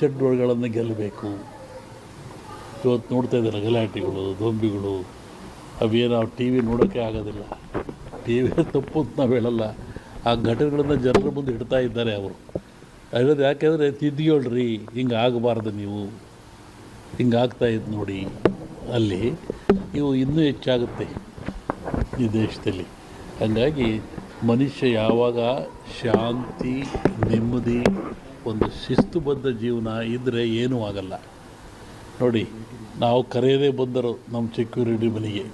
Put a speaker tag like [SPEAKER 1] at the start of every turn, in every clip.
[SPEAKER 1] ಷಡ್ಗಳನ್ನು ಗೆಲ್ಲಬೇಕು. ಇವತ್ತು ನೋಡ್ತಾ ಇದ್ದಾರೆ ಗಲಾಟೆಗಳು ದೊಂಬಿಗಳು ಅವೇನು ನಾವು ಟಿ ವಿ ನೋಡೋಕ್ಕೆ ಆಗೋದಿಲ್ಲ. ಟಿ ವಿ ತಪ್ಪು ಅಂತ ನಾವು ಹೇಳಲ್ಲ. ಆ ಘಟನೆಗಳನ್ನು ಜನರ ಮುಂದೆ ಇಡ್ತಾ ಇದ್ದಾರೆ ಅವರು. ಹೇಳೋದು ಯಾಕೆಂದರೆ ತಿದ್ದಿಯೋಳ್ರಿ, ಹಿಂಗೆ ಆಗಬಾರ್ದು ನೀವು. ಹಿಂಗೆ ಆಗ್ತಾ ಇದ್ದು ನೋಡಿ. ಅಲ್ಲಿ ಇವು ಇನ್ನೂ ಹೆಚ್ಚಾಗುತ್ತೆ ಈ ದೇಶದಲ್ಲಿ. ಹಾಗಾಗಿ ಮನುಷ್ಯ ಯಾವಾಗ ಶಾಂತಿ, ನೆಮ್ಮದಿ ಒಂದು ಶಿಸ್ತುಬದ್ಧ ಜೀವನ ಇದ್ದರೆ ಏನೂ ಆಗಲ್ಲ. ನೋಡಿ, ನಾವು ಕರೆಯದೇ ಬಂದರು ನಮ್ಮ ಸೆಕ್ಯೂರಿಟಿ ಮನೆಗೆ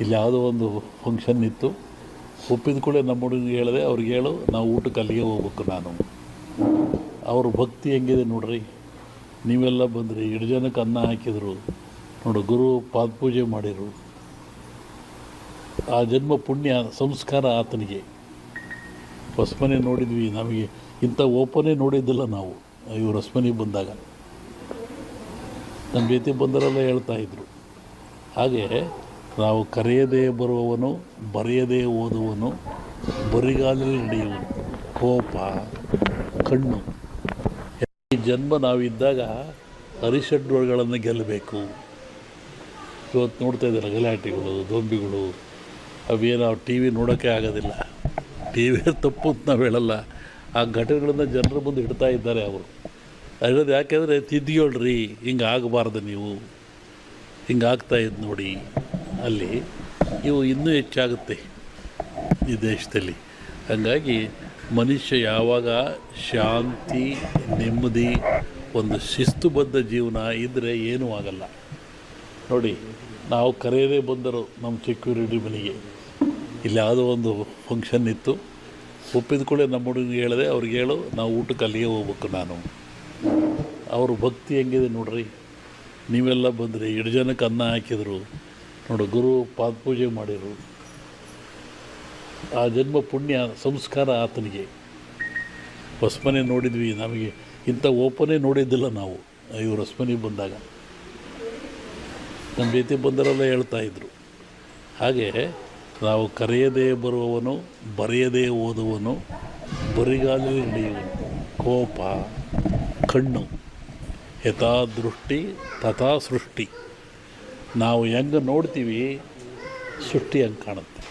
[SPEAKER 1] ಇಲ್ಲಿ ಯಾವುದೋ ಒಂದು ಫಂಕ್ಷನ್ ಇತ್ತು. ಒಪ್ಪಿದ ಕೂಡ ನಮ್ಮ ಹುಡುಗಿಗೆ ಹೇಳಿದೆ, ಅವ್ರಿಗೆ ಹೇಳು, ನಾವು ಊಟಕ್ಕೆ ಅಲ್ಲಿಗೆ ಹೋಗ್ಬೇಕು ನಾನು. ಅವ್ರ ಭಕ್ತಿ ಹೆಂಗಿದೆ ನೋಡ್ರಿ. ನೀವೆಲ್ಲ ಬಂದ್ರಿ, ಎರಡು ಜನಕ್ಕೆ ಅನ್ನ ಹಾಕಿದರು. ನೋಡು, ಗುರು ಪಾದಪೂಜೆ ಮಾಡಿದರು ಆ ಜನ್ಮ ಪುಣ್ಯ, ಸಂಸ್ಕಾರ ಆತನಿಗೆ. ಹೊಸ್ಮನೆ ನೋಡಿದ್ವಿ, ನಮಗೆ ಇಂಥ ಓಪನೇ ನೋಡಿದ್ದಿಲ್ಲ ನಾವು. ಇವರು ಹೊಸ್ಮನೆಗೆ ಬಂದಾಗ. ನಮ್ಮ ಜೊತೆ ಬಂದರೆಲ್ಲ ಹೇಳ್ತಾ ಇದ್ರು. ಹಾಗೆ ನಾವು ಕರೆಯದೇ ಬರುವವನು, ಬರೆಯದೇ ಓದುವನು, ಬರಿಗಾಲಲ್ಲಿ ನಡೆಯುವನು. ಕೋಪ, ಕಣ್ಣು. ಈ ಜನ್ಮ ನಾವಿದ್ದಾಗ ಹರಿಷಡ್ಗಳನ್ನು ಗೆಲ್ಲಬೇಕು. ಇವತ್ತು ನೋಡ್ತಾ ಇದ್ದಾರೆ ಗಲಾಟೆಗಳು ದೊಂಬಿಗಳು ಅವೇನು ಟಿ ವಿ ನೋಡೋಕ್ಕೆ ಆಗೋದಿಲ್ಲ. ಟಿ ವಿ ತಪ್ಪು ಅಂತ ನಾವು ಹೇಳಲ್ಲ. ಆ ಘಟನೆಗಳನ್ನು ಜನರ ಮುಂದೆ ಇಡ್ತಾ ಇದ್ದಾರೆ ಅವರು. ಅದರಲ್ಲಿ ಯಾಕೆಂದರೆ ತಿದ್ದಿಯೋಳ್ರಿ ಹಿಂಗೆ ಆಗಬಾರ್ದು ನೀವು. ಹಿಂಗೆ ಆಗ್ತಾ ಇದ್ದು ನೋಡಿ. ಅಲ್ಲಿ ಇವು ಇನ್ನೂ ಹೆಚ್ಚಾಗುತ್ತೆ ಈ ದೇಶದಲ್ಲಿ. ಹಾಗಾಗಿ ಮನುಷ್ಯ ಯಾವಾಗ ಶಾಂತಿ, ನೆಮ್ಮದಿ, ಒಂದು ಶಿಸ್ತುಬದ್ಧ ಜೀವನ ಇದ್ದರೆ ಏನೂ ಆಗಲ್ಲ. ನೋಡಿ, ನಾವು ಕರೆಯದೇ ಬಂದರು ನಮ್ಮ ಸೆಕ್ಯೂರಿಟಿ ಮನೆಗೆ. ಇಲ್ಲಿ ಯಾವುದೋ ಒಂದು ಫಂಕ್ಷನ್ ಇತ್ತು. ಒಪ್ಪಿದ ಕೂಡ ನಮ್ಮ ಹುಡುಗಿಗೆ ಹೇಳಿದೆ, ಅವ್ರಿಗೆ ಹೇಳು, ನಾವು ಊಟಕ್ಕೆ ಅಲ್ಲಿಗೆ ಹೋಗ್ಬೇಕು ನಾನು. ಅವ್ರ ಭಕ್ತಿ ಹೆಂಗಿದೆ ನೋಡ್ರಿ. ನೀವೆಲ್ಲ ಬಂದ್ರಿ ಎರಡು ಜನಕ್ಕೆ ಅನ್ನ ಹಾಕಿದರು. ನೋಡು, ಗುರು ಪಾದಪೂಜೆ ಮಾಡಿದರು. ಆ ಜನ್ಮ ಪುಣ್ಯ, ಸಂಸ್ಕಾರ ಆತನಿಗೆ. ಹೊಸ್ಮನೆ ನೋಡಿದ್ವಿ, ನಮಗೆ ಇಂಥ ಓಪನೇ ನೋಡಿದ್ದಿಲ್ಲ ನಾವು, ಇವರು ಹೊಸ್ಮನೆಗೆ ಬಂದಾಗ. ನಮ್ಮ ಜೊತೆ ಬಂದರೆಲ್ಲ ಹೇಳ್ತಾ ಇದ್ರು. ಹಾಗೆ ನಾವು ಕರೆಯದೇ ಬರುವವನು, ಬರೆಯದೇ ಓದುವನು ಬರಿಗಾಲಲ್ಲಿ ನಡೆಯುವನು ಕೋಪ, ಕಣ್ಣು ಯಥಾ ದೃಷ್ಟಿ ತಥಾ ಸೃಷ್ಟಿ ನಾವು ಹೆಂಗೆ ನೋಡ್ತೀವಿ, ಸೃಷ್ಟಿ ಹಂಗೆ ಕಾಣುತ್ತೆ.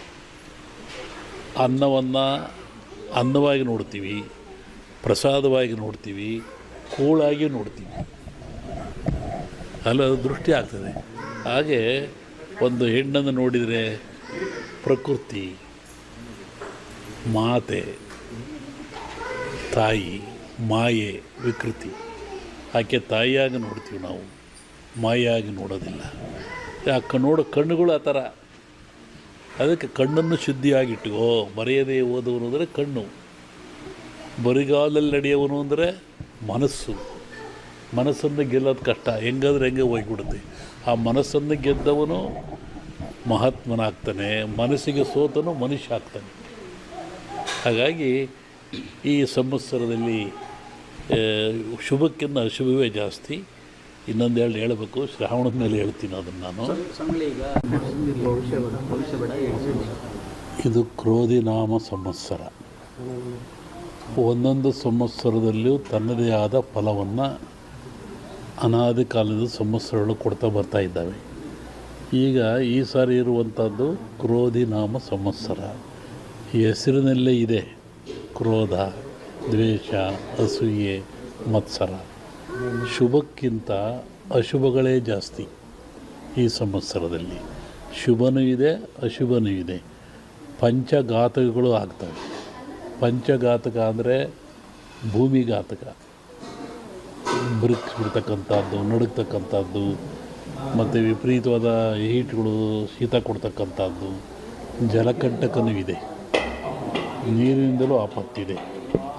[SPEAKER 1] ಅನ್ನವನ್ನು ಅನ್ನವಾಗಿ ನೋಡ್ತೀವಿ, ಪ್ರಸಾದವಾಗಿ ನೋಡ್ತೀವಿ, ಕೂಳಾಗಿ ನೋಡ್ತೀವಿ. ಅಲ್ಲ ದೃಷ್ಟಿ ಆಗ್ತದೆ. ಹಾಗೆ ಒಂದು ಹೆಣ್ಣನ್ನು ನೋಡಿದರೆ ಪ್ರಕೃತಿ, ಮಾತೆ, ತಾಯಿ, ಮಾಯೆ, ವಿಕೃತಿ. ಆಕೆ ತಾಯಿಯಾಗಿ ನೋಡ್ತೀವಿ ನಾವು ಮಾಯಾಗಿ ನೋಡೋದಿಲ್ಲ. ಯಾಕೆ ನೋಡೋ, ಕಣ್ಣುಗಳು ಆ ಥರ. ಅದಕ್ಕೆ ಕಣ್ಣನ್ನು ಶುದ್ಧಿಯಾಗಿಟ್ಟುಕೋ ಬರೆಯದೇ ಓದುವನು ಅಂದರೆ ಕಣ್ಣು. ಬರಿಗಾಲಲ್ಲಿ ನಡೆಯವನು ಅಂದರೆ ಮನಸ್ಸು. ಮನಸ್ಸನ್ನು ಗೆಲ್ಲೋದು ಕಷ್ಟ. ಹೆಂಗಾದ್ರೆ ಹೆಂಗೆ ಹೋಗ್ಬಿಡುತ್ತೆ. ಆ ಮನಸ್ಸನ್ನು ಗೆದ್ದವನು ಮಹಾತ್ಮನಾಗ್ತಾನೆ ಮನಸ್ಸಿಗೆ ಸೋತನು ಮನುಷ್ಯ ಆಗ್ತಾನೆ ಹಾಗಾಗಿ ಈ ಸಂವತ್ಸರದಲ್ಲಿ ಶುಭಕ್ಕಿಂತ ಅಶುಭವೇ ಜಾಸ್ತಿ. ಇನ್ನೊಂದು ಎರಡು ಹೇಳಬೇಕು ಶ್ರಾವಣದ ಮೇಲೆ ಹೇಳ್ತೀನಿ ಅದನ್ನು ನಾನು. ಇದು ಕ್ರೋಧಿ ನಾಮ ಸಂವತ್ಸರ. ಒಂದೊಂದು ಸಂವತ್ಸರದಲ್ಲಿಯೂ ತನ್ನದೇ ಆದ ಫಲವನ್ನು ಅನಾದಿ ಕಾಲದ ಸಂವತ್ಸರಗಳು ಕೊಡ್ತಾ ಬರ್ತಾ ಇದ್ದಾವೆ. ಈಗ ಈ ಸಾರಿ ಇರುವಂಥದ್ದು ಕ್ರೋಧಿ ನಾಮ ಸಂವತ್ಸರ. ಈ ಹೆಸರಿನಲ್ಲೇ ಇದೆ ಕ್ರೋಧ, ದ್ವೇಷ, ಅಸೂಯೆ, ಮತ್ಸರ. ಶುಭಕ್ಕಿಂತ ಅಶುಭಗಳೇ ಜಾಸ್ತಿ ಈ ಸಂವತ್ಸರದಲ್ಲಿ. ಶುಭನೂ ಇದೆ, ಅಶುಭನೂ ಇದೆ. ಪಂಚಘಾತಕಗಳು ಆಗ್ತವೆ. ಪಂಚಘಾತಕ ಅಂದರೆ ಭೂಮಿಘಾತಕ. ಬ್ರಿಕ್ಸ್ ಬಿಡ್ತಕ್ಕಂಥದ್ದು ನಡುಗ್ತಕ್ಕಂಥದ್ದು ಮತ್ತು ವಿಪರೀತವಾದ ಹೀಟ್ಗಳು ಶೀತ ಕೊಡ್ತಕ್ಕಂಥದ್ದು. ಜಲಕಂಟಕನೂ ಇದೆ. ನೀರಿನಿಂದಲೂ ಆಪತ್ತಿದೆ.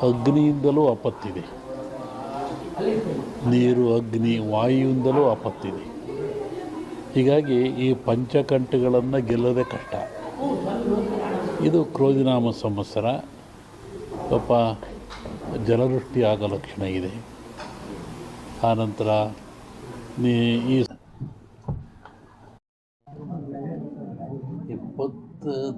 [SPEAKER 1] ಅಗ್ನಿಯಿಂದಲೂ ಆಪತ್ತಿದೆ. ನೀರು, ಅಗ್ನಿ, ವಾಯುವಿಂದಲೂ ಆಪತ್ತಿದೆ. ಹೀಗಾಗಿ ಈ ಪಂಚಕಂಠಗಳನ್ನು ಗೆಲ್ಲೋದೇ ಕಷ್ಟ. ಇದು ಕ್ರೋಧಿನಾಮ ಸಂವತ್ಸರ. ಪಾಪ ಜಲವೃಷ್ಟಿ ಆಗೋ ಲಕ್ಷಣ ಇದೆ. ಆನಂತರ ಈ ಇಪ್ಪತ್ತು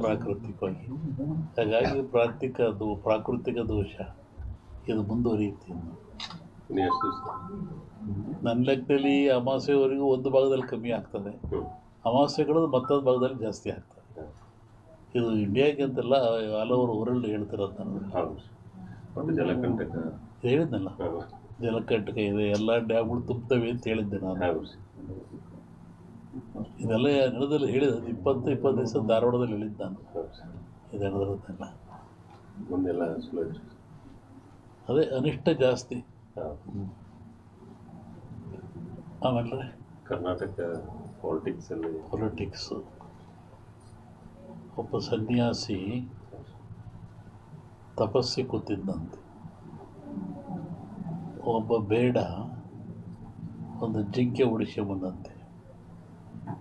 [SPEAKER 1] ಪ್ರಾಕೃತಿಕವಾಗಿ ಹಾಗಾಗಿ ಪ್ರಾಕೃತಿಕ ದೋ ಪ್ರಾಕೃತಿಕ ದೋಷ. ಇದು ಮುಂದುವರಿಯುತ್ತೆ ನನ್ನ ಲೆಕ್ಕದಲ್ಲಿ ಅಮಾವಾಸ್ಯೆವರೆಗೂ ಒಂದು ಭಾಗದಲ್ಲಿ ಕಮ್ಮಿ ಆಗ್ತದೆ. ಅಮಾವಾಸ್ಯೆಗಳು ಮತ್ತೊಂದು ಭಾಗದಲ್ಲಿ ಜಾಸ್ತಿ ಆಗ್ತದೆ. ಇದು ಇಂಡಿಯಾಗೆ ಅಂತೆಲ್ಲ ಓವರ್ ವರ್ಲ್ಡ್ ಹೇಳ್ತಿರೋದು ನಾನು. ಹೇಳಿದ್ನಲ್ಲ. ಜಲಕಂಟಕ ಇದೆ ಎಲ್ಲ ಡ್ಯಾಮ್ಗಳು ತುಂಬ್ತವೆ ಅಂತ ಹೇಳಿದ್ದೆ ನಾನು. ಇದೆಲ್ಲ ನಡೆದಲ್ಲಿ ಹೇಳಿದ ಇಪ್ಪತ್ತು ಇಪ್ಪತ್ತು ದಿವಸ ಧಾರವಾಡದಲ್ಲಿ ಹೇಳಿದ್ದು ನಾನು. ಇದು ನಡೆದಿರುತ್ತೆಲ್ಲ.
[SPEAKER 2] ಮುಂದೆಲ್ಲ
[SPEAKER 1] ಅದೇ ಅನಿಷ್ಟ ಜಾಸ್ತಿ. ಆಮೇಲೆ?
[SPEAKER 2] ಕರ್ನಾಟಕ ಪಾಲಿಟಿಕ್ಸ್ ಅಲ್ಲಿ
[SPEAKER 1] ಪೊಲಿಟಿಕ್ಸು ಒಬ್ಬ ಸನ್ಯಾಸಿ ತಪಸ್ಸಿ ಕೂತಿದ್ದಂತೆ. ಒಬ್ಬ ಬೇಡ ಒಂದು ಜಿಂಕೆ ಬಂದಂತೆ.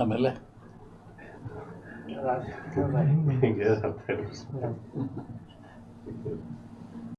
[SPEAKER 1] ಆಮೇಲೆ?
[SPEAKER 2] ಹಿಂಗೆ ಅರ್ಥ ಆಗುತ್ತೆ.